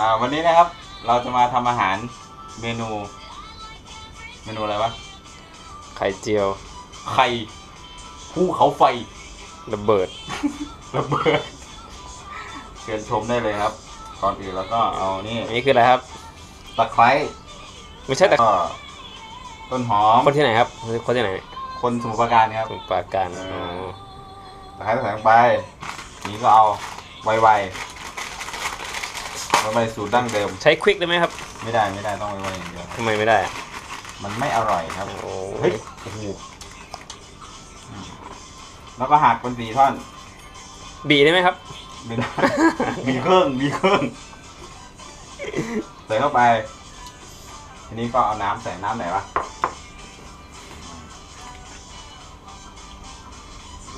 อ่าวันนี้นะครับเราจะมาทำอาหารเมนู เมนูอะไรวะไข่เจียวไข่ภูเขาไฟระเบิด ระเบิดเชิญชมได้เลยครับ ก่อนอื่นแล้วก็เอานี่อันนี้คืออะไรครับ ตะไคร้ไม่ใช่แต่ก็ต้นหอมคนที่ไหนครับคนที่ไหนคนสมุทรปราการครับ สมุทรปราการเอออ๋อตะไคร้ใส่ลงไปนี่ก็เอาไวๆ ไวไวๆสูตรดั้งเดิม ใช้ควิกได้ไหมครับไม่ได้ไม่ได้ต้องไวๆอย่างเดียวทำไมไม่ได้อะมันไม่อร่อยครับโอ้เฮ้ยโอ้โหอืมแล้วก็หักเป็นสี่ท่อนบีได้ไหมครับ ไม่ได้ มีเครื่องมีเครื่องใส่เข้าไป ทีนี้ก็เอาน้ำใส่น้ำไหนวะ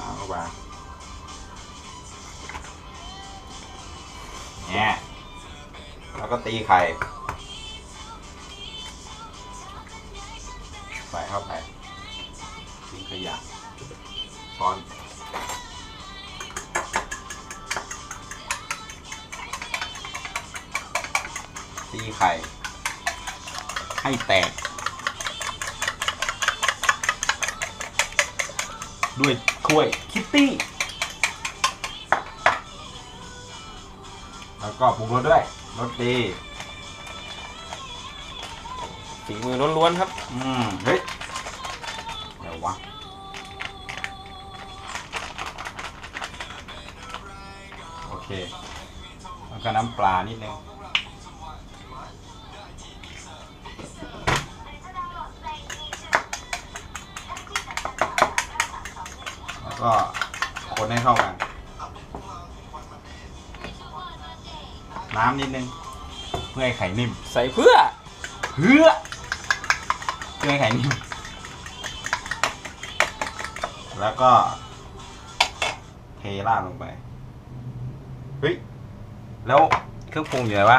น้ำเข้าไปเนี่ย แล้วก็ตีไข่ใส่เข้าไปทิ้งขยะช้อนตีไข่ ให้แตก ด้วยถ้วยคิตตี้ แล้วก็ปรุงรสด้วย รสดีฝีมือล้วนๆครับ อืมเฮ้ยเดี๋ยววะโอเคแล้วก็น้ำปลานิดนึงแล้วก็คนให้เข้ากัน น้ำนิดนึง เพื่อให้ไข่นิ่ม ใส่เพื่อ เพื่อ เพื่อให้ไข่นิ่ม แล้วก็ เทราดลงไป เฮ้ย แล้วเครื่องปรุงอยู่ไหนวะ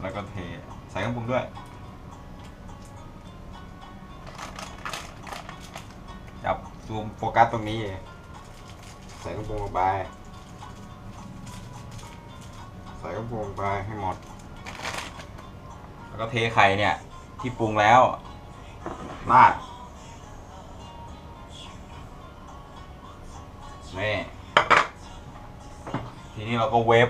แล้วก็เท ใส่เครื่องปรุงด้วยจับซูมโฟกัสตรงนี้ ใส่เครื่องปรงลงไป ใส่กระโปรงไปให้หมด แล้วก็เทไข่เนี่ย ที่ปรุงแล้วราดนี่ทีนี้เราก็เวฟ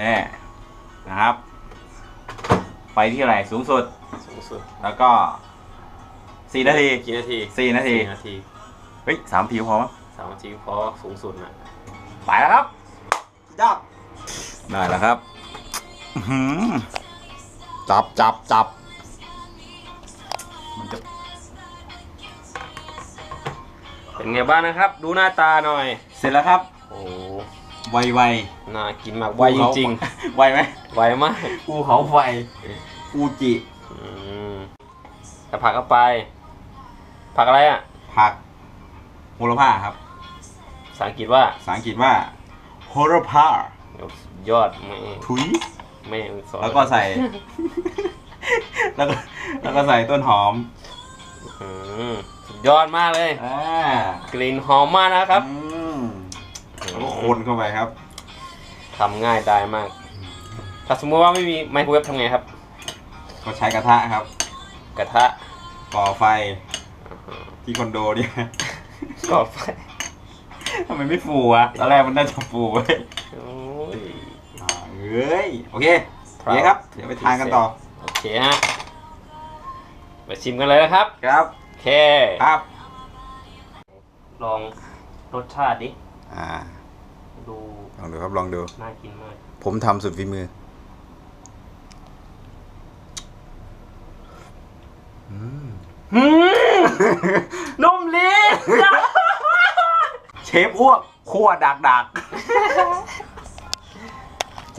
นี่นะครับ ไปที่อะไรสูงสุด สูงสุดแล้วก็สี่นาทีกี่นาทีสี่นาทีสี่นาทีเฮ้ยสามทีพอมั้งสามนาทีพอสูงสุดนะไปแล้วครับยอดได้แล้วครับอื้อหือจับจับจับมันจะเป็นไงบ้างนะครับ ดูหน้าตาหน่อย เสร็จแล้วครับ โอ้ไวไวน่ากินมากไวจริงๆไวไหมๆไวมากภูเขาไฟฟูจิ อืมแต่ผักเข้าไป ผักอะไรอะผักโหระพาครับภาษาอังกฤษว่าภาษาอังกฤษว่าโหระพาสุดยอดไม่ถุยไม่สอนแล้วก็ใส่ แล้วก็แล้วก็ใส่ต้นหอมอืมสุดยอดมากเลย อ่ากลิ่นหอมมากนะครับอืมแล้วก็คนเข้าไปครับทำง่ายได้มาก ถ้าสมมติว่าไม่มีไมโครเวฟทำไงครับ ก็ใช้กระทะครับ กระทะก่อไฟ ที่คอนโดเนี่ยก่อไฟทำไมไม่ฟูอะตอนแรกมันน่าจะฟูเว้ยโอ้ยอ่าเอ้ยโอเคโอเคครับ เดี๋ยวไปทานกันต่อ โอเคฮะไปชิมกันเลยนะครับ ครับโอเคครับ ลองรสชาติดิ อ่า ดู ลองดูครับ ลองดู น่ากินมาก ผมทำสุดฝีมืออืม หืม นุ่มลิ้นเชฟอ้วกคั่วดักดัก